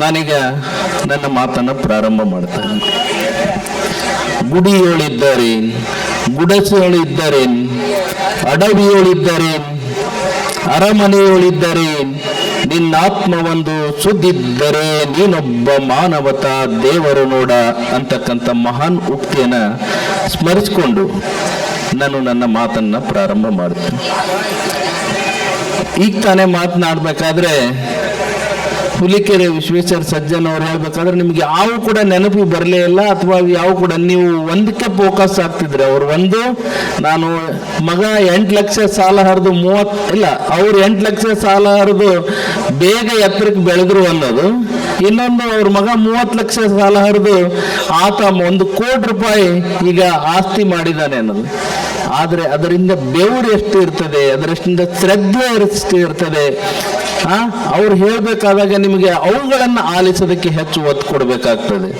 ನಾನೀಗ ನನ್ನ ಮಾತನ್ನು ಪ್ರಾರಂಭ ಮಾಡ್ತೇನೆ. ಗುಡಿಯೋಳಿದ್ದರೇನ್ ಗುಡಸೋಳಿದ್ದರೇನ್ ಅಡವಿಯೋಳಿದ್ದರೇನ್, ಅರಮನೆಯೋಳಿದ್ದರೇನ್, ನಿನ್ನಾತ್ಮವೊಂದು ಸುದ್ದಿದ್ದರೆ ನೀನೊಬ್ಬ ಮಾನವತ ದೇವರು ನೋಡ ಅಂತಕ್ಕಂಥ ಮಹಾನ್ ಉಕ್ತಿಯನ್ನ ಸ್ಮರಿಸಿಕೊಂಡು ನಾನು ನನ್ನ ಮಾತನ್ನ ಪ್ರಾರಂಭ ಮಾಡ್ತೀನಿ. ಈಗ ತಾನೇ ಮಾತನಾಡ್ಬೇಕಾದ್ರೆ ಹುಲಿಕೆರೆ ವಿಶ್ವೇಶ್ವರ ಸಜ್ಜನ್ ಅವ್ರು ಹೇಳ್ಬೇಕಾದ್ರೆ ನಿಮ್ಗೆ ಯಾವ ಕೂಡ ನೆನಪು ಬರಲೇ ಇಲ್ಲ, ಅಥವಾ ಯಾವ ಕೂಡ ನೀವು ಒಂದಕ್ಕೆ ಫೋಕಸ್ ಆಗ್ತಿದ್ರೆ. ಅವ್ರು ಒಂದು, ನಾನು ಮಗ ಎಂಟು ಲಕ್ಷ ಸಾಲ ಹರಿದು ಮೂವತ್ ಇಲ್ಲ, ಅವ್ರು ಎಂಟು ಲಕ್ಷ ಸಾಲ ಹರಿದು ಬೇಗ ಎತ್ತರಕ್ಕೆ ಬೆಳೆದ್ರು ಅನ್ನೋದು. ಇನ್ನೊಂದು ಅವ್ರ ಮಗ ಮೂವತ್ತು ಲಕ್ಷ ಸಾಲ ಹರಿದು ಆತ ಒಂದು ಕೋಟಿ ರೂಪಾಯಿ ಈಗ ಆಸ್ತಿ ಮಾಡಿದ್ದಾನೆ ಅನ್ನೋದು. ಆದರೆ ಅದರಿಂದ ಬೆವರು ಎಷ್ಟು ಇರ್ತದೆ ಅದರಷ್ಟಿಂದ ಶ್ರದ್ಧೆ ಎಷ್ಟು ಇರ್ತದೆ ಅವ್ರು ಹೇಳಬೇಕಾದಾಗ ನಿಮಗೆ ಅವುಗಳನ್ನು ಆಲಿಸೋದಕ್ಕೆ ಹೆಚ್ಚು ಒತ್ತು ಕೊಡಬೇಕಾಗ್ತದೆ.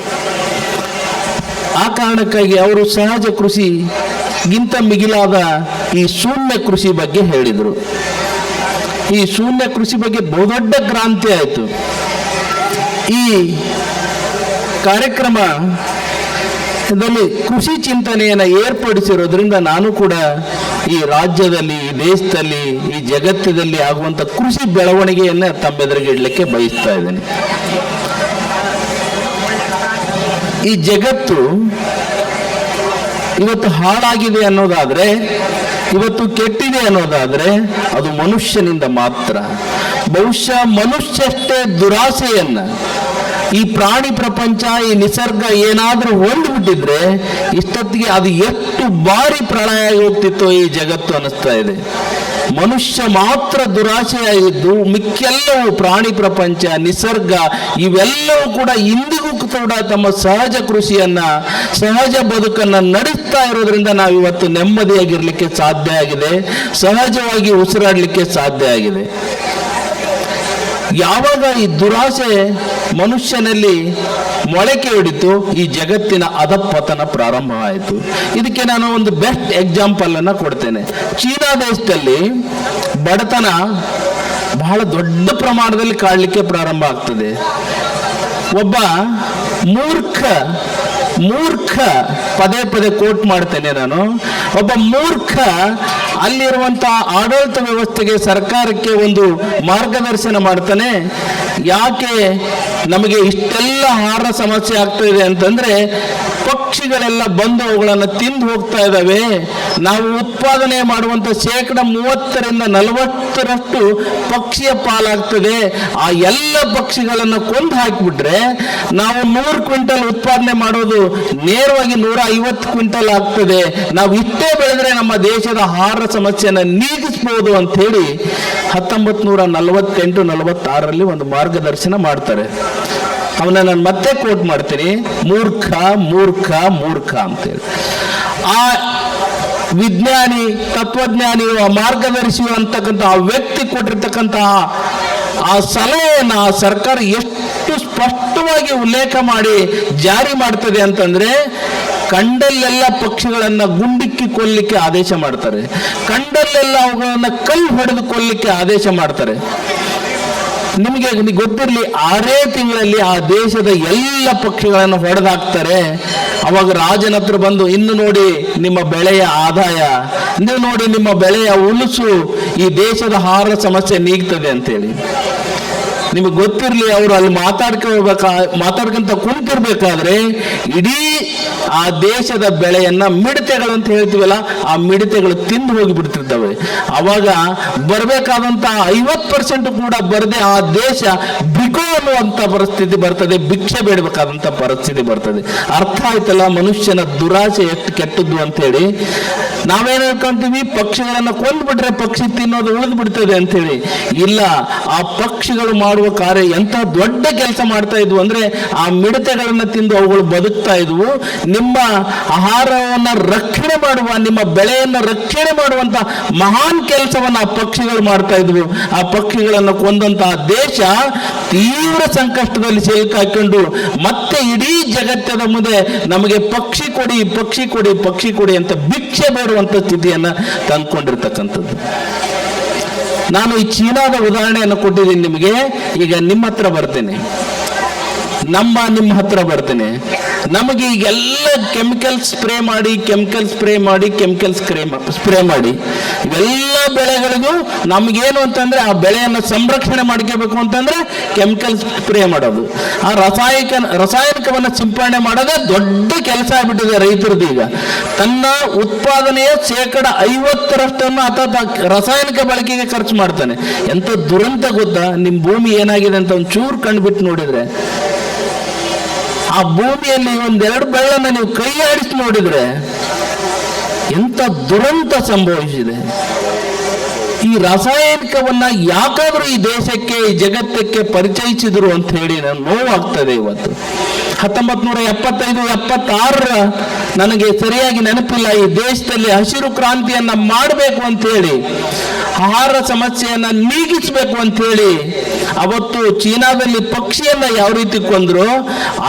ಆ ಕಾರಣಕ್ಕಾಗಿ ಅವರು ಸಹಜ ಕೃಷಿಗಿಂತ ಮಿಗಿಲಾದ ಈ ಶೂನ್ಯ ಕೃಷಿ ಬಗ್ಗೆ ಹೇಳಿದರು. ಈ ಶೂನ್ಯ ಕೃಷಿ ಬಗ್ಗೆ ಬಹುದೊಡ್ಡ ಕ್ರಾಂತಿ ಆಯಿತು. ಈ ಕಾರ್ಯಕ್ರಮ ಇದರಲ್ಲಿ ಕೃಷಿ ಚಿಂತನೆಯನ್ನು ಏರ್ಪಡಿಸಿರೋದ್ರಿಂದ ನಾನು ಕೂಡ ಈ ರಾಜ್ಯದಲ್ಲಿ, ಈ ದೇಶದಲ್ಲಿ, ಈ ಜಗತ್ತಿನಲ್ಲಿ ಆಗುವಂತ ಕೃಷಿ ಬೆಳವಣಿಗೆಯನ್ನ ತಮ್ಮೆದುರಿಗೆ ಇಡಲಿಕ್ಕೆ ಬಯಸ್ತಾ ಇದ್ದೇನೆ. ಈ ಜಗತ್ತು ಇವತ್ತು ಹಾಳಾಗಿದೆ ಅನ್ನೋದಾದ್ರೆ, ಇವತ್ತು ಕೆಟ್ಟಿದೆ ಅನ್ನೋದಾದ್ರೆ ಅದು ಮನುಷ್ಯನಿಂದ ಮಾತ್ರ. ಬಹುಶಃ ಮನುಷ್ಯಷ್ಟೇ ದುರಾಸೆಯನ್ನ ಈ ಪ್ರಾಣಿ ಪ್ರಪಂಚ, ಈ ನಿಸರ್ಗ ಏನಾದ್ರೂ ಹೊಂದ್ಬಿಟ್ಟಿದ್ರೆ ಇಷ್ಟೊತ್ತಿಗೆ ಅದು ಎಷ್ಟು ಬಾರಿ ಪ್ರಳಯ ಹೋಗ್ತಿತ್ತು ಈ ಜಗತ್ತು ಅನಿಸ್ತಾ ಇದೆ. ಮನುಷ್ಯ ಮಾತ್ರ ದುರಾಶೆಯಾಗಿದ್ದು, ಮಿಕ್ಕೆಲ್ಲವೂ ಪ್ರಾಣಿ ಪ್ರಪಂಚ, ನಿಸರ್ಗ, ಇವೆಲ್ಲವೂ ಕೂಡ ಇಂದಿಗೂ ಕೂಡ ತಮ್ಮ ಸಹಜ ಕೃಷಿಯನ್ನ, ಸಹಜ ಬದುಕನ್ನ ನಡೆಸ್ತಾ ಇರೋದ್ರಿಂದ ನಾವು ಇವತ್ತು ನೆಮ್ಮದಿಯಾಗಿರ್ಲಿಕ್ಕೆ ಸಾಧ್ಯ ಆಗಿದೆ, ಸಹಜವಾಗಿ ಉಸಿರಾಡಲಿಕ್ಕೆ ಸಾಧ್ಯ ಆಗಿದೆ. ಯಾವಾಗ ಈ ದುರಾಸೆ ಮನುಷ್ಯನಲ್ಲಿ ಮೊಳಕೆ ಹೊಡಿತು, ಈ ಜಗತ್ತಿನ ಅಧಪತನ ಪ್ರಾರಂಭ ಆಯಿತು. ಇದಕ್ಕೆ ನಾನು ಒಂದು ಬೆಸ್ಟ್ ಎಕ್ಸಾಂಪಲ್ ಅನ್ನು ಕೊಡ್ತೇನೆ. ಚೀನಾ ದೇಶದಲ್ಲಿ ಬಡತನ ಬಹಳ ದೊಡ್ಡ ಪ್ರಮಾಣದಲ್ಲಿ ಕಾಡಲಿಕ್ಕೆ ಪ್ರಾರಂಭ ಆಗ್ತದೆ. ಒಬ್ಬ ಮೂರ್ಖ ಮೂರ್ಖ, ಪದೇ ಪದೇ ಕೋಟ್ ಮಾಡ್ತೇನೆ ನಾನು. ಒಬ್ಬ ಮೂರ್ಖ, ಅಲ್ಲಿರುವಂತ ಆಡಳಿತ ವ್ಯವಸ್ಥೆಗೆ ಸರ್ಕಾರಕ್ಕೆ ಒಂದು ಮಾರ್ಗದರ್ಶನ ಮಾಡ್ತಾನೆ. ಯಾಕೆ ನಮಗೆ ಇಷ್ಟೆಲ್ಲ ಆಹಾರ ಸಮಸ್ಯೆ ಆಗ್ತಾ ಇದೆ ಅಂತಂದ್ರೆ ಪಕ್ಷಿಗಳೆಲ್ಲ ಬಂದು ಅವುಗಳನ್ನು ತಿಂದು ಹೋಗ್ತಾ ಇದ್ದಾವೆ. ನಾವು ಉತ್ಪಾದನೆ ಮಾಡುವಂತ ಶೇಕಡ ಮೂವತ್ತರಿಂದ ನಲವತ್ತರಷ್ಟು ಪಕ್ಷಿಯ ಪಾಲಾಗ್ತದೆ. ಆ ಎಲ್ಲ ಪಕ್ಷಿಗಳನ್ನು ಕೊಂದು ಹಾಕಿಬಿಟ್ರೆ ನಾವು ನೂರು ಕ್ವಿಂಟಲ್ ಉತ್ಪಾದನೆ ಮಾಡೋದು ನೇರವಾಗಿ ನೂರ ಐವತ್ತು ಕ್ವಿಂಟಲ್ ಆಗ್ತದೆ. ನಾವು ಇಷ್ಟೇ ಬೆಳೆದ್ರೆ ನಮ್ಮ ದೇಶದ ಆಹಾರ ಸಮಸ್ಯೆಯನ್ನು ನೀಗಿಸ್ಬೋದು ಅಂತ ಹೇಳಿ ಹತ್ತೊಂಬತ್ತು ನೂರ ನಲವತ್ತೆಂಟು ನಲವತ್ತಾರರಲ್ಲಿ ಒಂದು ಮಾರ್ಗದರ್ಶನ ಮಾಡ್ತಾರೆ. ಅವನ್ನ ನಾನು ಮತ್ತೆ ಕೋಟ್ ಮಾಡ್ತೀನಿ. ಮೂರ್ಖ ಮೂರ್ಖ ಮೂರ್ಖ ಅಂತೇಳಿ. ಆ ವಿಜ್ಞಾನಿ, ತತ್ವಜ್ಞಾನಿ ಆ ಮಾರ್ಗದರ್ಶಿ ಅಂತಕ್ಕಂಥ ಆ ವ್ಯಕ್ತಿ ಕೊಟ್ಟಿರ್ತಕ್ಕಂತಹ ಆ ಸಲಹೆಯನ್ನ ಆ ಸರ್ಕಾರ ಎಷ್ಟು ಸ್ಪಷ್ಟವಾಗಿ ಉಲ್ಲೇಖ ಮಾಡಿ ಜಾರಿ ಮಾಡ್ತದೆ ಅಂತಂದ್ರೆ, ಕಂಡಲ್ಲೆಲ್ಲ ಪಕ್ಷಿಗಳನ್ನ ಗುಂಡಿಕ್ಕಿ ಕೊಲ್ಲಿಕ್ಕೆ ಆದೇಶ ಮಾಡ್ತಾರೆ. ಕಂಡಲ್ಲೆಲ್ಲ ಅವುಗಳನ್ನ ಕಲ್ಲು ಹೊಡೆದು ಕೊಲ್ಲಿಕ್ಕೆ ಆದೇಶ ಮಾಡ್ತಾರೆ. ನಿಮಗೆ ಗೊತ್ತಿರಲಿ, ಆರೇ ತಿಂಗಳಲ್ಲಿ ಆ ದೇಶದ ಎಲ್ಲ ಪಕ್ಷಿಗಳನ್ನು ಹೊಡೆದಾಕ್ತಾರೆ. ಅವಾಗ ರಾಜನ ಹತ್ರ ಬಂದು, ಇನ್ನು ನೋಡಿ ನಿಮ್ಮ ಬೆಳೆಯ ಆದಾಯ, ಇನ್ನು ನೋಡಿ ನಿಮ್ಮ ಬೆಳೆಯ ಉಳುಸು, ಈ ದೇಶದ ಆಹಾರ ಸಮಸ್ಯೆ ನೀಗ್ತದೆ ಅಂತೇಳಿ. ನಿಮಗೆ ಗೊತ್ತಿರಲಿ, ಅವರು ಅಲ್ಲಿ ಮಾತಾಡ್ಕೋಬೇಕ ಮಾತಾಡ್ಕೊಂತ ಕುಂತಿರ್ಬೇಕಾದ್ರೆ ಇಡೀ ಆ ದೇಶದ ಬೆಳೆಯನ್ನ ಮಿಡತೆಗಳು ಅಂತ ಹೇಳ್ತೀವಲ್ಲ, ಆ ಮಿಡತೆಗಳು ತಿಂದು ಹೋಗಿ ಬಿಡ್ತಿರ್ತವೆ ಅವಾಗ ಬರಬೇಕಾದಂತ ಐವತ್ ಪರ್ಸೆಂಟ್ ಕೂಡ ಬರದೆ ಆ ದೇಶ ಬಿಕೋ ಅನ್ನುವಂತ ಪರಿಸ್ಥಿತಿ ಬರ್ತದೆ, ಭಿಕ್ಷೆ ಬೇಡಬೇಕಾದಂತ ಪರಿಸ್ಥಿತಿ ಬರ್ತದೆ. ಅರ್ಥ ಆಯ್ತಲ್ಲ, ಮನುಷ್ಯನ ದುರಾಸೆ ಎಷ್ಟು ಕೆಟ್ಟದ್ದು ಅಂತ ಹೇಳಿ ನಾವೇನ್ ಹೇಳ್ಕೊಂತೀವಿ? ಪಕ್ಷಿಗಳನ್ನ ಕೊಂದ್ಬಿಟ್ರೆ ಪಕ್ಷಿ ತಿನ್ನೋದು ಉಳಿದು ಬಿಡ್ತದೆ ಅಂತ ಹೇಳಿ ಇಲ್ಲ, ಆ ಪಕ್ಷಿಗಳು ಮಾಡುವ ಕಾರ್ಯ ಎಂತ ದೊಡ್ಡ ಕೆಲಸ ಮಾಡ್ತಾ ಇದ್ವು ಅಂದ್ರೆ ಆ ಮಿಡತೆಗಳನ್ನ ತಿಂದು ಅವುಗಳು ಬದುಕ್ತಾ ಇದ್ವು. ನಿಮ್ಮ ಆಹಾರವನ್ನ ರಕ್ಷಣೆ ಮಾಡುವ, ನಿಮ್ಮ ಬೆಳೆಯನ್ನ ರಕ್ಷಣೆ ಮಾಡುವಂತ ಮಹಾನ್ ಕೆಲಸವನ್ನ ಆ ಪಕ್ಷಿಗಳು ಮಾಡ್ತಾ ಇದ್ವು. ಆ ಪಕ್ಷಿಗಳನ್ನು ಕೊಂದಂತಹ ದೇಶ ತೀವ್ರ ಸಂಕಷ್ಟದಲ್ಲಿ ಸಿಲುಕಾಕೊಂಡು ಮತ್ತೆ ಇಡೀ ಜಗತ್ತದ ಮುಂದೆ ನಮಗೆ ಪಕ್ಷಿ ಕೊಡಿ ಪಕ್ಷಿ ಕೊಡಿ ಪಕ್ಷಿ ಕೊಡಿ ಅಂತ ಭಿಕ್ಷೆ ಬರುವಂತ ಸ್ಥಿತಿಯನ್ನ ತಂದ್ಕೊಂಡಿರ್ತಕ್ಕಂಥದ್ದು. ನಾನು ಈ ಚೀನಾದ ಉದಾಹರಣೆಯನ್ನು ಕೊಟ್ಟಿದ್ದೀನಿ ನಿಮಗೆ, ಈಗ ನಿಮ್ಮ ಹತ್ರ ಬರ್ತೇನೆ. ನಮ್ಮ ನಿಮ್ಮ ಹತ್ರ ಬರ್ತೇನೆ. ನಮಗೆ ಈಗೆಲ್ಲ ಕೆಮಿಕಲ್ ಸ್ಪ್ರೇ ಮಾಡಿ ಕೆಮಿಕಲ್ ಸ್ಪ್ರೇ ಮಾಡಿ ಕೆಮಿಕಲ್ ಸ್ಪ್ರೇ ಸ್ಪ್ರೇ ಮಾಡಿ. ಇವೆಲ್ಲ ಬೆಳೆಗಳಿಗೂ ನಮಗೇನು ಅಂತಂದ್ರೆ ಆ ಬೆಳೆಯನ್ನು ಸಂರಕ್ಷಣೆ ಮಾಡ್ಕೋಬೇಕು ಅಂತಂದ್ರೆ ಕೆಮಿಕಲ್ ಸ್ಪ್ರೇ ಮಾಡೋದು. ಆ ರಾಸಾಯನಿಕ, ರಾಸಾಯನಿಕವನ್ನು ಸಿಂಪಡಣೆ ಮಾಡೋದೇ ದೊಡ್ಡ ಕೆಲಸ ಆಗ್ಬಿಟ್ಟಿದೆ ರೈತರದ್ದು ಈಗ. ತನ್ನ ಉತ್ಪಾದನೆಯ ಶೇಕಡ ಐವತ್ತರಷ್ಟನ್ನು ಆತ ರಾಸಾಯನಿಕ ಬಳಕೆಗೆ ಖರ್ಚು ಮಾಡ್ತಾನೆ. ಎಂತ ದುರಂತ ಗೊತ್ತಾ? ನಿಮ್ಮ ಭೂಮಿ ಏನಾಗಿದೆ ಅಂತ ಒಂದು ಚೂರು ಕಂಡುಬಿಟ್ಟು ನೋಡಿದ್ರೆ. ಆ ಭೂಮಿಯಲ್ಲಿ ಒಂದೆರಡು ಬೆಳ್ಳನ್ನ ನೀವು ಕೈ ಆಡಿಸಿ ನೋಡಿದ್ರೆ ಎಂತ ದುರಂತ ಸಂಭವಿಸಿದೆ. ಈ ರಾಸಾಯನಿಕವನ್ನ ಯಾಕಾದ್ರೂ ಈ ದೇಶಕ್ಕೆ, ಈ ಜಗತ್ತಕ್ಕೆ ಪರಿಚಯಿಸಿದ್ರು ಅಂತ ಹೇಳಿ ನಾನು ನೋವಾಗ್ತದೆ ಇವತ್ತು. ಹತ್ತೊಂಬತ್ ನೂರ ಎಪ್ಪತ್ತೈದು, ಎಪ್ಪತ್ತಾರರ ನನಗೆ ಸರಿಯಾಗಿ ನೆನಪಿಲ್ಲ, ಈ ದೇಶದಲ್ಲಿ ಹಸಿರು ಕ್ರಾಂತಿಯನ್ನ ಮಾಡಬೇಕು ಅಂತ ಹೇಳಿ, ಆಹಾರ ಸಮಸ್ಯೆಯನ್ನ ನೀಗಿಸಬೇಕು ಅಂತ ಹೇಳಿ, ಅವತ್ತು ಚೀನಾದಲ್ಲಿ ಪಕ್ಷಿಯನ್ನ ಯಾವ ರೀತಿ ಕೊಂದ್ರು,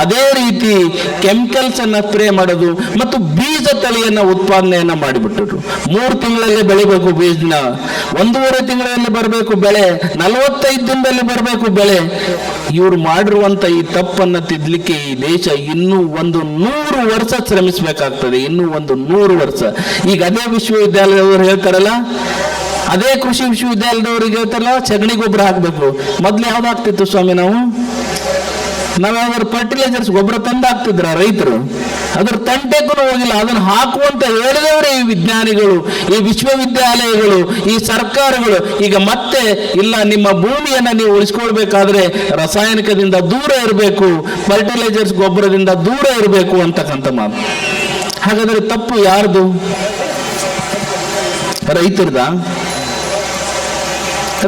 ಅದೇ ರೀತಿ ಕೆಮಿಕಲ್ಸ್ ಅನ್ನ ಸ್ಪ್ರೇ ಮಾಡೋದು ಮತ್ತು ಬೀಜ ತಳಿಯನ್ನ ಉತ್ಪಾದನೆಯನ್ನ ಮಾಡಿಬಿಟ್ಟರು. ಮೂರು ತಿಂಗಳಲ್ಲೇ ಬೆಳಿಬೇಕು ಬೀಜನ. ಒಂದೂವರೆ ತಿಂಗಳಲ್ಲಿ ಬರಬೇಕು ಬೆಳೆ, ನಲವತ್ತೈದು ದಿನದಲ್ಲಿ ಬರಬೇಕು ಬೆಳೆ. ಇವ್ರು ಮಾಡಿರುವಂತ ಈ ತಪ್ಪನ್ನ ತಿದ್ದಲಿಕ್ಕೆ ಈ ದೇಶ ಇನ್ನೂ ಒಂದು ನೂರು ವರ್ಷ ಶ್ರಮಿಸಬೇಕಾಗ್ತದೆ, ಇನ್ನೂ ಒಂದು ನೂರು ವರ್ಷ. ಈಗ ಅದೇ ವಿಶ್ವವಿದ್ಯಾಲಯದವರು ಹೇಳ್ತಾರಲ್ಲ, ಅದೇ ಕೃಷಿ ವಿಶ್ವವಿದ್ಯಾಲಯದವ್ರಿಗೆ ಹೇಳ್ತಾರಲ್ಲ, ಸಗಣಿ ಗೊಬ್ಬರ ಹಾಕಬೇಕು. ಮೊದ್ಲು ಯಾವ್ದು ಸ್ವಾಮಿ ನಾವು? ನಾವ್ ಯಾವ್ದಾದ್ರು ಫರ್ಟಿಲೈಸರ್ಸ್ ಗೊಬ್ಬರ ತಂದು ಹಾಕ್ತಿದ್ರ ರೈತರು. ಅದ್ರ ತಂಟೆಗೂ ಹೋಗಿಲ್ಲ, ಅದನ್ನ ಹಾಕುವಂತ ಹೇಳಿದವರೇ ಈ ವಿಜ್ಞಾನಿಗಳು, ಈ ವಿಶ್ವವಿದ್ಯಾಲಯಗಳು, ಈ ಸರ್ಕಾರಗಳು. ಈಗ ಮತ್ತೆ ಇಲ್ಲ, ನಿಮ್ಮ ಭೂಮಿಯನ್ನ ನೀವು ಉಳಿಸ್ಕೊಳ್ಬೇಕಾದ್ರೆ ರಾಸಾಯನಿಕದಿಂದ ದೂರ ಇರಬೇಕು ಫರ್ಟಿಲೈಸರ್ಸ್ ಗೊಬ್ಬರದಿಂದ ದೂರ ಇರಬೇಕು ಅಂತಕ್ಕಂಥ ಮಾತು. ಹಾಗಾದ್ರೆ ತಪ್ಪು ಯಾರ್ದು? ರೈತರದ?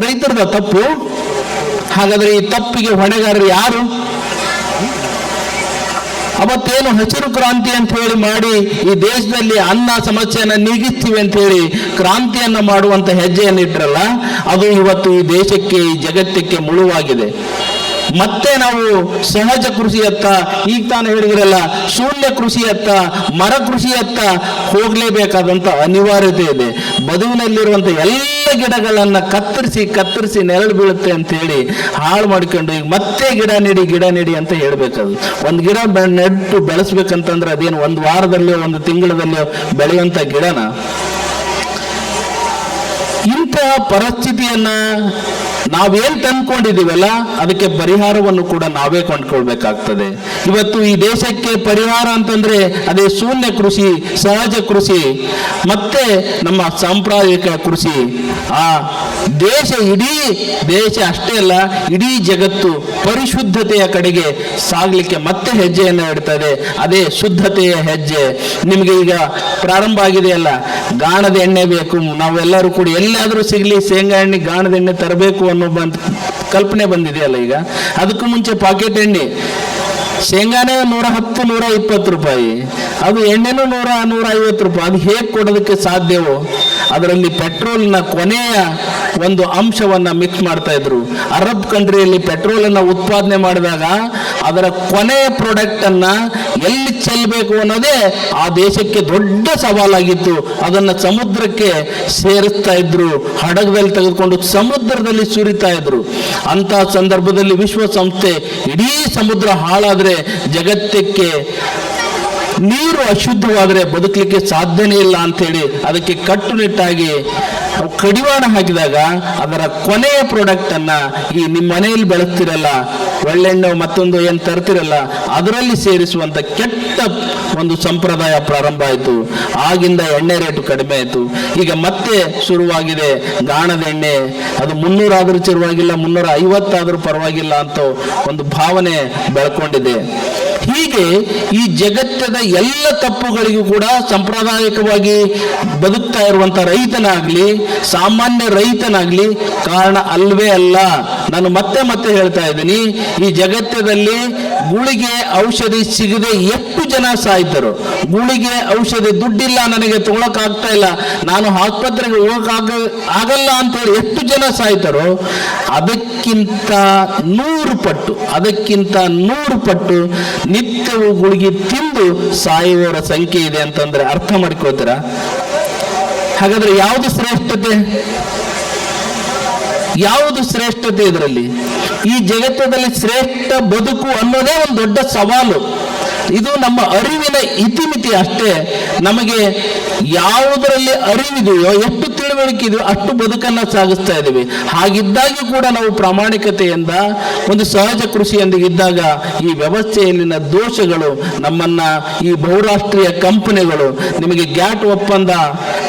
ರೈತರದ ತಪ್ಪು? ಹಾಗಾದ್ರೆ ಈ ತಪ್ಪಿಗೆ ಹೊಣೆಗಾರರು ಯಾರು? ಅವತ್ತೇನು ಹಸಿರು ಕ್ರಾಂತಿ ಅಂತ ಹೇಳಿ ಮಾಡಿ ಈ ದೇಶದಲ್ಲಿ ಅನ್ನ ಸಮಸ್ಯೆಯನ್ನು ನೀಗಿಸ್ತೀವಿ ಅಂತ ಹೇಳಿ ಕ್ರಾಂತಿಯನ್ನ ಮಾಡುವಂತ ಹೆಜ್ಜೆಯನ್ನು ಇಟ್ಟರಲ್ಲ ಅದು ಇವತ್ತು ಈ ದೇಶಕ್ಕೆ, ಈ ಜಗತ್ತಕ್ಕೆ ಮುಳುವಾಗಿದೆ. ಮತ್ತೆ ನಾವು ಸಹಜ ಕೃಷಿಯತ್ತ ಈಗ ತಾನು ಹೇಳಿದ್ರಲ್ಲ, ಶೂನ್ಯ ಕೃಷಿಯತ್ತ ಮರ ಕೃಷಿಯತ್ತ ಹೋಗ್ಲೇಬೇಕಾದಂತ ಅನಿವಾರ್ಯತೆ ಇದೆ. ಬದುವಿನಲ್ಲಿರುವಂತ ಎಲ್ಲ ಗಿಡಗಳನ್ನ ಕತ್ತರಿಸಿ ಕತ್ತರಿಸಿ ನೆರಳು ಬೀಳುತ್ತೆ ಅಂತ ಹೇಳಿ ಹಾಳು ಮಾಡ್ಕೊಂಡು ಈಗ ಮತ್ತೆ ಗಿಡ ನೆಡಿ ಗಿಡ ನೆಡಿ ಅಂತ ಹೇಳ್ಬೇಕದು ಒಂದು ಗಿಡ ನೆಟ್ಟು ಬೆಳೆಸ್ಬೇಕಂತಂದ್ರೆ ಅದೇನು ಒಂದು ವಾರದಲ್ಲಿ ಒಂದು ತಿಂಗಳದಲ್ಲೋ ಬೆಳೆಯುವಂತ ಗಿಡನ? ಇಂತಹ ಪರಿಸ್ಥಿತಿಯನ್ನ ನಾವೇನ್ ತಂದ್ಕೊಂಡಿದೀವಲ್ಲ, ಅದಕ್ಕೆ ಪರಿಹಾರವನ್ನು ಕೂಡ ನಾವೇ ಕೊಂಡ್ಕೊಳ್ಬೇಕಾಗ್ತದೆ. ಇವತ್ತು ಈ ದೇಶಕ್ಕೆ ಪರಿಹಾರ ಅಂತಂದ್ರೆ ಅದೇ ಶೂನ್ಯ ಕೃಷಿ, ಸಹಜ ಕೃಷಿ, ಮತ್ತೆ ನಮ್ಮ ಸಾಂಪ್ರದಾಯಿಕ ಕೃಷಿ. ಆ ದೇಶ ಇಡೀ, ದೇಶ ಅಷ್ಟೇ ಅಲ್ಲ, ಇಡೀ ಜಗತ್ತು ಪರಿಶುದ್ಧತೆಯ ಕಡೆಗೆ ಸಾಗ್ಲಿಕ್ಕೆ ಮತ್ತೆ ಹೆಜ್ಜೆಯನ್ನು ಇಡ್ತದೆ. ಅದೇ ಶುದ್ಧತೆಯ ಹೆಜ್ಜೆ. ನಿಮಗೆ ಈಗ ಪ್ರಾರಂಭ ಆಗಿದೆಯಲ್ಲ, ಗಾಣದ ಎಣ್ಣೆ ಬೇಕು. ನಾವೆಲ್ಲರೂ ಕೂಡ ಎಲ್ಲಾದರೂ ಸಿಗ್ಲಿ, ಶೇಂಗಾ ಎಣ್ಣೆ ಗಾಣದ ಎಣ್ಣೆ ತರಬೇಕು ಅನ್ನೋ ಕಲ್ಪನೆ ಬಂದಿದೆಯಲ್ಲ ಈಗ? ಅದಕ್ಕೂ ಮುಂಚೆ ಪಾಕೆಟ್ ಎಣ್ಣೆ. ಶೇಂಗಾನೇ ನೂರ ಹತ್ತು, ನೂರ ಇಪ್ಪತ್ತು ರೂಪಾಯಿ. ಅದು ಎಣ್ಣೆನೂ ನೂರ ನೂರ ಐವತ್ತು ರೂಪಾಯಿ. ಅದು ಹೇಗೆ ಕೊಡೋದಕ್ಕೆ ಸಾಧ್ಯವೋ? ಅದರಲ್ಲಿ ಪೆಟ್ರೋಲ್ನ ಕೊನೆಯ ಒಂದು ಅಂಶವನ್ನ ಮಿಕ್ಸ್ ಮಾಡ್ತಾ ಇದ್ರು. ಅರಬ್ ಕಂಟ್ರಿಯಲ್ಲಿ ಪೆಟ್ರೋಲ್ ಅನ್ನ ಉತ್ಪಾದನೆ ಮಾಡಿದಾಗ ಅದರ ಕೊನೆಯ ಪ್ರಾಡಕ್ಟ್ ಅನ್ನ ಎಲ್ಲಿ ಚೆಲ್ಲಬೇಕು ಅನ್ನೋದೇ ಆ ದೇಶಕ್ಕೆ ದೊಡ್ಡ ಸವಾಲಾಗಿತ್ತು. ಅದನ್ನ ಸಮುದ್ರಕ್ಕೆ ಸೇರಿಸ್ತಾ ಇದ್ರು. ಹಡಗದಲ್ಲಿ ತೆಗೆದುಕೊಂಡು ಸಮುದ್ರದಲ್ಲಿ ಸುರಿತಾ ಇದ್ರು. ಅಂತ ಸಂದರ್ಭದಲ್ಲಿ ವಿಶ್ವಸಂಸ್ಥೆ ಇಡೀ ಸಮುದ್ರ ಹಾಳಾದ್ರೆ ಜಗತ್ತಕ್ಕೆ ನೀರು ಅಶುದ್ಧವಾದರೆ ಬದುಕಲಿಕ್ಕೆ ಸಾಧ್ಯನೇ ಇಲ್ಲ ಅಂತೇಳಿ ಅದಕ್ಕೆ ಕಟ್ಟುನಿಟ್ಟಾಗಿ ಕಡಿವಾಣ ಹಾಕಿದಾಗ ಅದರ ಕೊನೆಯ ಪ್ರಾಡಕ್ಟ್ ಅನ್ನ ಈ ನಿಮ್ಮ ಮನೆಯಲ್ಲಿ ಬೆಳೆಸ್ತಿರಲ್ಲ, ಒಳ್ಳೆಣ್ಣೆ ಮತ್ತೊಂದು ಏನು ತರ್ತಿರಲ್ಲ, ಅದರಲ್ಲಿ ಸೇರಿಸುವಂತ ಕೆಟ್ಟ ಒಂದು ಸಂಪ್ರದಾಯ ಪ್ರಾರಂಭ ಆಯಿತು. ಆಗಿಂದ ಎಣ್ಣೆ ರೇಟು ಕಡಿಮೆ ಆಯಿತು. ಈಗ ಮತ್ತೆ ಶುರುವಾಗಿದೆ ಗಾಣದ ಎಣ್ಣೆ. ಅದು ಮುನ್ನೂರಾದರೂ ಶುರುವಾಗಿಲ್ಲ ಮುನ್ನೂರ ಐವತ್ತಾದರೂ ಪರವಾಗಿಲ್ಲ ಅಂತ ಒಂದು ಭಾವನೆ ಬೆಳ್ಕೊಂಡಿದೆ. ಹೀಗೆ ಈ ಜಗತ್ತದ ಎಲ್ಲ ತಪ್ಪುಗಳಿಗೂ ಕೂಡ ಸಾಂಪ್ರದಾಯಿಕವಾಗಿ ಬದುಕ್ತಾ ಇರುವಂತ ರೈತನಾಗ್ಲಿ, ಸಾಮಾನ್ಯ ರೈತನಾಗ್ಲಿ ಕಾರಣ ಅಲ್ವೇ ಅಲ್ಲ. ನಾನು ಮತ್ತೆ ಮತ್ತೆ ಹೇಳ್ತಾ ಇದ್ದೀನಿ, ಈ ಜಗತ್ತದಲ್ಲಿ ಗುಳಿಗೆ ಔಷಧಿ ಸಿಗದೆ ಎಷ್ಟು ಜನ ಸಾಯ್ತರು ಗುಳಿಗೆ ಔಷಧಿ ದುಡ್ಡಿಲ್ಲ, ನನಗೆ ಆಗ್ತಾ ಇಲ್ಲ. ನಾನು ಆಸ್ಪತ್ರೆಗೆ ಹೋಗಕ್ ಆಗಲ್ಲ ಅಂತ ಹೇಳಿ ಎಷ್ಟು ಜನ ಸಾಯ್ತಾರೋ, ಅದಕ್ಕಿಂತ ನೂರು ಪಟ್ಟು, ಅದಕ್ಕಿಂತ ನೂರು ಪಟ್ಟು ನಿತ್ಯವೂ ಗುಳಿಗೆ ತಿಂದು ಸಾಯುವವರ ಸಂಖ್ಯೆ ಇದೆ ಅಂತಂದ್ರೆ ಅರ್ಥ ಮಾಡ್ಕೋತೀರಾ ಹಾಗಾದ್ರೆ ಯಾವುದು ಶ್ರೇಷ್ಠತೆ? ಯಾವುದು ಶ್ರೇಷ್ಠತೆ ಇದರಲ್ಲಿ? ಈ ಜಗತ್ತದಲ್ಲಿ ಶ್ರೇಷ್ಠ ಬದುಕು ಅನ್ನೋದೇ ಒಂದು ದೊಡ್ಡ ಸವಾಲು. ಇದು ನಮ್ಮ ಅರಿವಿನ ಇತಿಮಿತಿ ಅಷ್ಟೇ. ನಮಗೆ ಯಾವುದರಲ್ಲಿ ಅರಿವಿದೆಯೋ, ಎಷ್ಟು ತಿಳುವಳಿಕೆ ಇದೆಯೋ ಅಷ್ಟು ಬದುಕನ್ನ ಸಾಗಿಸ್ತಾ ಇದ್ದೀವಿ. ಹಾಗಿದ್ದಾಗಿ ಕೂಡ ನಾವು ಪ್ರಾಮಾಣಿಕತೆಯಿಂದ, ಒಂದು ಸಹಜ ಕೃಷಿಯೊಂದಿಗೆ ಇದ್ದಾಗ ಈ ವ್ಯವಸ್ಥೆಯಲ್ಲಿನ ದೋಷಗಳು, ನಮ್ಮನ್ನ ಈ ಬಹುರಾಷ್ಟ್ರೀಯ ಕಂಪನಿಗಳು, ನಿಮಗೆ ಗ್ಯಾಟ್ ಒಪ್ಪಂದ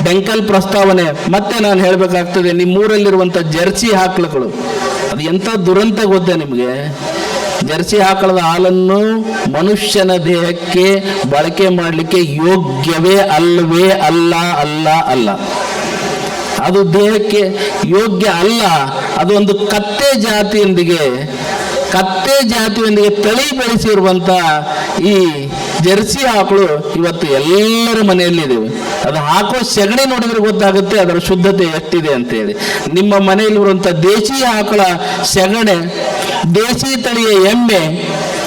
ಡೆಂಕಲ್ ಪ್ರಸ್ತಾವನೆ, ಮತ್ತೆ ನಾನು ಹೇಳಬೇಕಾಗ್ತದೆ, ನಿಮ್ಮೂರಲ್ಲಿರುವಂಥ ಜರ್ಸಿ ಹಾಕ್ಲಗಳು. ಅದು ಎಂಥ ದುರಂತ ಗೊತ್ತೇ ನಿಮಗೆ? ಜರ್ಸಿ ಆಕಳದ ಹಾಲನ್ನು ಮನುಷ್ಯನ ದೇಹಕ್ಕೆ ಬಳಕೆ ಮಾಡಲಿಕ್ಕೆ ಯೋಗ್ಯವೇ ಅಲ್ಲವೇ ಅಲ್ಲ ಅಲ್ಲ ಅಲ್ಲ. ಅದು ದೇಹಕ್ಕೆ ಯೋಗ್ಯ ಅಲ್ಲ, ಅದು ಒಂದು ಕತ್ತೆ ಜಾತಿಯೊಂದಿಗೆ ಕತ್ತೆ ಜಾತಿಯೊಂದಿಗೆ ತಳಿ ಬೆಳೆಸಿರುವಂತ ಈ ಜರ್ಸಿ ಆಕಳು ಇವತ್ತು ಎಲ್ಲರ ಮನೆಯಲ್ಲಿದ್ದೇವೆ ಅದು ಹಾಕೋ ಸೆಗಣಿ ನೋಡಿದ್ರೆ ಗೊತ್ತಾಗುತ್ತೆ, ಅದರ ಶುದ್ಧತೆ ಎಷ್ಟಿದೆ ಅಂತೇಳಿ. ನಿಮ್ಮ ಮನೆಯಲ್ಲಿ ಇರುವಂತ ದೇಶಿ ಆಕಳ ಸೆಗಣೆ, ದೇಶಿ ತಳಿಯ ಎಮ್ಮೆ,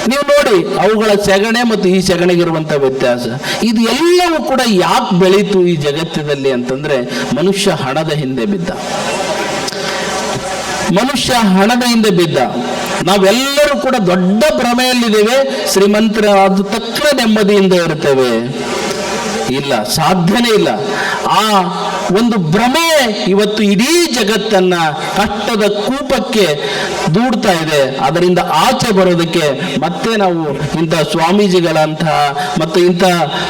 ನೀವು ನೋಡಿ, ಅವುಗಳ ಸೆಗಣೆ ಮತ್ತು ಈ ಸೆಗಣೆಗಿರುವಂಥ ವ್ಯತ್ಯಾಸ. ಇದು ಎಲ್ಲವೂ ಕೂಡ ಯಾಕೆ ಬೆಳೀತು ಈ ಜಗತ್ತಿನಲ್ಲಿ ಅಂತಂದ್ರೆ, ಮನುಷ್ಯ ಹಣದ ಹಿಂದೆ ಬಿದ್ದ. ಮನುಷ್ಯ ಹಣದ ಹಿಂದೆ ಬಿದ್ದ. ನಾವೆಲ್ಲರೂ ಕೂಡ ದೊಡ್ಡ ಭ್ರಮೆಯಲ್ಲಿದ್ದೇವೆ ಶ್ರೀಮಂತರ ಆದ ತಕ್ಷಣ ನೆಮ್ಮದಿಯಿಂದ ಇರ್ತೇವೆ ಇಲ್ಲ, ಸಾಧ್ಯನೇ ಇಲ್ಲ. ಆ ಒಂದು ಭ್ರಮೆ ಇವತ್ತು ಇಡೀ ಜಗತ್ತನ್ನ ಕಷ್ಟದ ಕೂಪಕ್ಕೆ ದೂಡ್ತಾ ಇದೆ. ಅದರಿಂದ ಆಚೆ ಬರೋದಕ್ಕೆ ಮತ್ತೆ ನಾವು ಇಂಥ ಸ್ವಾಮೀಜಿಗಳಂತಹ ಮತ್ತು ಇಂಥ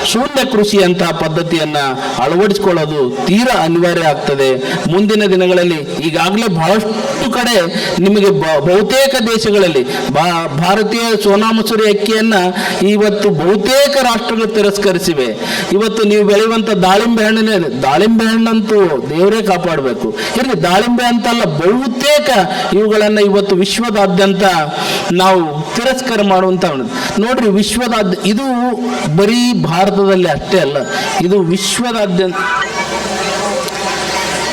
ಶೂನ್ಯ ಕೃಷಿ ಅಂತಹ ಪದ್ಧತಿಯನ್ನ ಅಳವಡಿಸಿಕೊಳ್ಳೋದು ತೀರಾ ಅನಿವಾರ್ಯ ಆಗ್ತದೆ. ಮುಂದಿನ ದಿನಗಳಲ್ಲಿ ಈಗಾಗಲೇ ಬಹಳಷ್ಟು ಕಡೆ ನಿಮಗೆ ಬಹುತೇಕ ದೇಶಗಳಲ್ಲಿ ಭಾರತೀಯ ಸೋನಾ ಮಸೂರಿ ಅಕ್ಕಿಯನ್ನ ಇವತ್ತು ಬಹುತೇಕ ರಾಷ್ಟ್ರಗಳು ತಿರಸ್ಕರಿಸಿವೆ. ಇವತ್ತು ನೀವು ಬೆಳೆಯುವಂತ ದಾಳಿಂಬೆ ಹಣ್ಣಿನ ದಾಳಿಂಬೆ ಹಣ್ಣಂತೂ ದೇವರೇ ಕಾಪಾಡಬೇಕು. ಇರಲಿ, ದಾಳಿಂಬೆ ಅಂತಲ್ಲ ಬಹುತೇಕ ಇವುಗಳನ್ನ ಇವತ್ತು ವಿಶ್ವದಾದ್ಯಂತ ನಾವು ತಿರಸ್ಕಾರ ಮಾಡುವಂತ ನೋಡ್ರಿ, ವಿಶ್ವದಾದ್ಯ ಇದು ಬರೀ ಭಾರತದಲ್ಲಿ ಅಷ್ಟೇ ಅಲ್ಲ, ಇದು ವಿಶ್ವದಾದ್ಯಂತ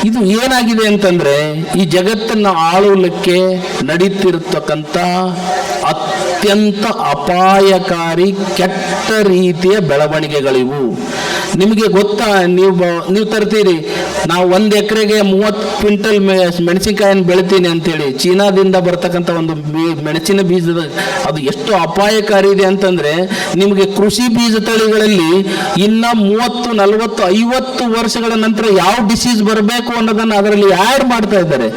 ಇದು ಏನಾಗಿದೆ ಅಂತಂದ್ರೆ ಈ ಜಗತ್ತನ್ನು ಆಳುವುದಕ್ಕೆ ನಡೀತಿರ್ತಕ್ಕಂಥ ಅತ್ಯಂತ ಅಪಾಯಕಾರಿ ಕೆಟ್ಟ ರೀತಿಯ ಬೆಳವಣಿಗೆಗಳಿವು. ನಿಮಗೆ ಗೊತ್ತಾ, ನೀವು ನೀವು ತರ್ತೀರಿ, ನಾವು ಒಂದು ಎಕರೆಗೆ ಮೂವತ್ತು ಕ್ವಿಂಟಲ್ ಮೆಣಸಿನಕಾಯಿನ ಬೆಳಿತೀನಿ ಅಂತೇಳಿ. ಚೀನಾದಿಂದ ಬರ್ತಕ್ಕಂಥ ಒಂದು ಮೆಣಸಿನ ಬೀಜದ, ಅದು ಎಷ್ಟು ಅಪಾಯಕಾರಿ ಇದೆ ಅಂತಂದ್ರೆ, ನಿಮಗೆ ಕೃಷಿ ಬೀಜ ತಳಿಗಳಲ್ಲಿ ಇನ್ನ ಮೂವತ್ತು, ನಲವತ್ತು, ಐವತ್ತು ವರ್ಷಗಳ ನಂತರ ಯಾವ ಡಿಸೀಸ್ ಬರಬೇಕು ಅನ್ನೋದನ್ನ ಅದರಲ್ಲಿ ಆ್ಯಡ್ ಮಾಡ್ತಾ ಇದ್ದಾರೆ.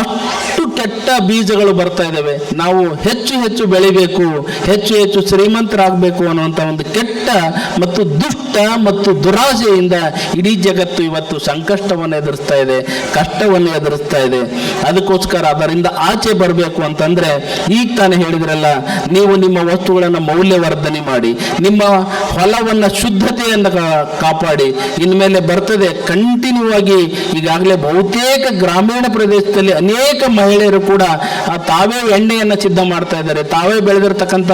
ಅಷ್ಟು ಕೆಟ್ಟ ಬೀಜಗಳು ಬರ್ತಾ ಇದ್ದಾವೆ ನಾವು ಹೆಚ್ಚು ಹೆಚ್ಚು ಬೆಳಿಬೇಕು, ಹೆಚ್ಚು ಹೆಚ್ಚು ಶ್ರೀಮಂತರಾಗಬೇಕು ಅನ್ನುವಂಥ ಒಂದು ಕೆಟ್ಟ ಮತ್ತು ದುಷ್ಟ ಮತ್ತು ದುರಾಸೆಯಿಂದ ಇಡೀ ಜಗತ್ತು ಇವತ್ತು ಸಂಕಷ್ಟವನ್ನು ಎದುರಿಸ್ತಾ ಇದೆ, ಕಷ್ಟವನ್ನು ಎದುರಿಸ್ತಾ ಇದೆ. ಅದಕ್ಕೋಸ್ಕರ ಅದರಿಂದ ಆಚೆ ಬರಬೇಕು ಅಂತಂದ್ರೆ ಈಗ ತಾನೇ ಹೇಳಿದ್ರಲ್ಲ, ನೀವು ನಿಮ್ಮ ವಸ್ತುಗಳನ್ನು ಮೌಲ್ಯವರ್ಧನೆ ಮಾಡಿ, ನಿಮ್ಮ ಹೊಲವನ್ನು ಶುದ್ಧತೆಯನ್ನು ಕಾಪಾಡಿ, ಇನ್ಮೇಲೆ ಬರ್ತದೆ ಕಂಟಿನ್ಯೂ ಆಗಿ ಈಗಾಗಲೇ ಬಹುತೇಕ ಗ್ರಾಮೀಣ ಪ್ರದೇಶದಲ್ಲಿ ಅನೇಕ ಮಹಿಳೆಯರು ಕೂಡ ಆ, ತಾವೇ ಎಣ್ಣೆಯನ್ನು ಸಿದ್ಧ ಮಾಡ್ತಾ ಇದ್ದಾರೆ. ತಾವೇ ಬೆಳೆದಿರ್ತಕ್ಕಂಥ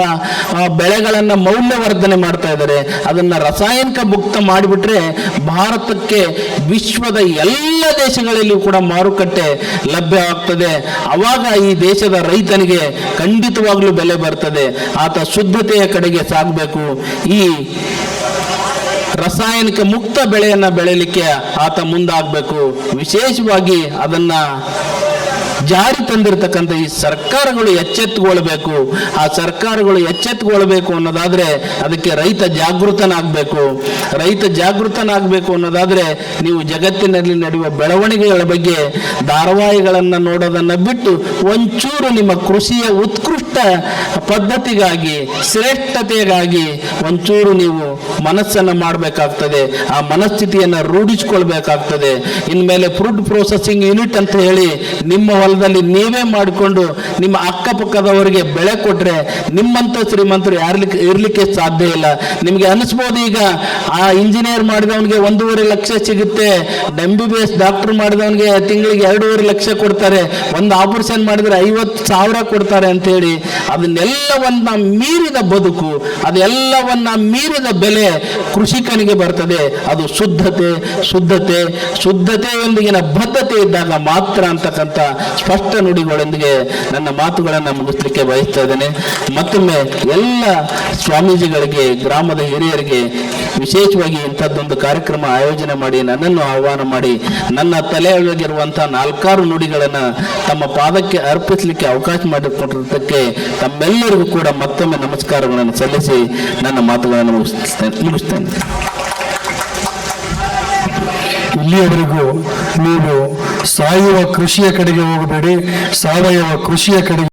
ಬೆಳೆಗಳನ್ನು ಮೌಲ್ಯವರ್ಧನೆ ಮಾಡ್ತಾ ಇದ್ದಾರೆ. ಅದನ್ನ ರಾಸಾಯನಿಕ ಮುಕ್ತ ಮಾಡಿಬಿಟ್ರೆ ಭಾರತಕ್ಕೆ ವಿಶ್ವದ ಎಲ್ಲ ದೇಶಗಳಲ್ಲಿ ಕೂಡ ಮಾರುಕಟ್ಟೆ ಲಭ್ಯವಾಗ್ತದೆ ಅವಾಗ ಈ ದೇಶದ ರೈತನಿಗೆ ಖಂಡಿತವಾಗ್ಲೂ ಬೆಲೆ ಬರ್ತದೆ. ಆತ ಶುದ್ಧತೆಯ ಕಡೆಗೆ ಸಾಗಬೇಕು. ಈ ರಾಸಾಯನಿಕ ಮುಕ್ತ ಬೆಳೆಯನ್ನ ಬೆಳೆಯಲಿಕ್ಕೆ ಆತ ಮುಂದಾಗಬೇಕು. ವಿಶೇಷವಾಗಿ ಅದನ್ನ ಜಾರಿ ತಂದಿರತಕ್ಕಂಥ ಈ ಸರ್ಕಾರಗಳು ಎಚ್ಚೆತ್ತುಕೊಳ್ಬೇಕು ಆ ಸರ್ಕಾರಗಳು ಎಚ್ಚೆತ್ತುಕೊಳ್ಬೇಕು ಅನ್ನೋದಾದ್ರೆ ಅದಕ್ಕೆ ರೈತ ಜಾಗೃತನಾಗಬೇಕು. ರೈತ ಜಾಗೃತನಾಗಬೇಕು ಅನ್ನೋದಾದ್ರೆ ನೀವು ಜಗತ್ತಿನಲ್ಲಿ ನಡೆಯುವ ಬೆಳವಣಿಗೆಗಳ ಬಗ್ಗೆ ಧಾರಾವಾಹಿಗಳನ್ನು ನೋಡೋದನ್ನ ಬಿಟ್ಟು ಒಂಚೂರು ನಿಮ್ಮ ಕೃಷಿಯ ಉತ್ಕೃಷ್ಟ ಪದ್ಧತಿಗಾಗಿ, ಶ್ರೇಷ್ಠತೆಗಾಗಿ ಒಂಚೂರು ನೀವು ಮನಸ್ಸನ್ನು ಮಾಡಬೇಕಾಗ್ತದೆ. ಆ ಮನಸ್ಥಿತಿಯನ್ನು ರೂಢಿಸ್ಕೊಳ್ಬೇಕಾಗ್ತದೆ. ಇನ್ಮೇಲೆ ಫುಡ್ ಪ್ರೊಸೆಸಿಂಗ್ ಯೂನಿಟ್ ಅಂತ ಹೇಳಿ ನಿಮ್ಮ ಹೊಲದಲ್ಲಿ ನೀವೇ ಮಾಡಿಕೊಂಡು ನಿಮ್ಮ ಅಕ್ಕಪಕ್ಕದವರಿಗೆ ಬೆಳೆ ಕೊಟ್ರೆ ನಿಮ್ಮಂಥ ಶ್ರೀಮಂತರು ಯಾರ್ಲಿಕ್ಕೆ ಇರಲಿಕ್ಕೆ ಸಾಧ್ಯ ಇಲ್ಲ. ನಿಮಗೆ ಅನಿಸ್ಬೋದು ಈಗ, ಆ ಇಂಜಿನಿಯರ್ ಮಾಡಿದವನಿಗೆ ಒಂದೂವರೆ ಲಕ್ಷ ಸಿಗುತ್ತೆ. M B B S doctor ಮಾಡಿದವನಿಗೆ ತಿಂಗಳಿಗೆ ಎರಡೂವರೆ ಲಕ್ಷ ಕೊಡ್ತಾರೆ. ಒಂದು ಆಪರೇಷನ್ ಮಾಡಿದರೆ ಐವತ್ತು ಸಾವಿರ ಕೊಡ್ತಾರೆ ಅಂತ ಹೇಳಿ ಅದನ್ನೆಲ್ಲವನ್ನ ಮೀರಿದ ಬದುಕು, ಅದೆಲ್ಲವನ್ನ ಮೀರಿದ ಬೆಲೆ ಕೃಷಿಕನಿಗೆ ಬರ್ತದೆ. ಅದು ಶುದ್ಧತೆ ಶುದ್ಧತೆ, ಶುದ್ಧತೆಯೊಂದಿಗಿನ ಬದ್ಧತೆ ಇದ್ದಾಗ ಮಾತ್ರ ಅಂತಕ್ಕಂಥ ಸ್ಪಷ್ಟ ನುಡಿಗಳೊಂದಿಗೆ ನನ್ನ ಮಾತುಗಳನ್ನು ಮುಗಿಸ್ಲಿಕ್ಕೆ ಬಯಸ್ತಾ ಇದ್ದೇನೆ. ಮತ್ತೊಮ್ಮೆ ಎಲ್ಲ ಸ್ವಾಮೀಜಿಗಳಿಗೆ, ಗ್ರಾಮದ ಹಿರಿಯರಿಗೆ ವಿಶೇಷವಾಗಿ ಇಂಥದ್ದೊಂದು ಕಾರ್ಯಕ್ರಮ ಆಯೋಜನೆ ಮಾಡಿ, ನನ್ನನ್ನು ಆಹ್ವಾನ ಮಾಡಿ, ನನ್ನ ತಲೆಯೊಳಗಿರುವಂತಹ ನಾಲ್ಕಾರು ನುಡಿಗಳನ್ನು ತಮ್ಮ ಪಾದಕ್ಕೆ ಅರ್ಪಿಸಲಿಕ್ಕೆ ಅವಕಾಶ ಮಾಡಿಕೊಟ್ಟಿದ್ದಕ್ಕೆ ತಮ್ಮೆಲ್ಲರಿಗೂ ಕೂಡ ಮತ್ತೊಮ್ಮೆ ನಮಸ್ಕಾರಗಳನ್ನು ಸಲ್ಲಿಸಿ ನನ್ನ ಮಾತುಗಳನ್ನು ಮುಗಿಸ್ತೇನೆ ಇಲ್ಲಿಯವರೆಗೂ ನೀವು ಸಾಯುವ ಕೃಷಿಯ ಕಡೆಗೆ ಹೋಗಬೇಡಿ, ಸಾವಯವ ಕೃಷಿಯ ಕಡೆಗೆ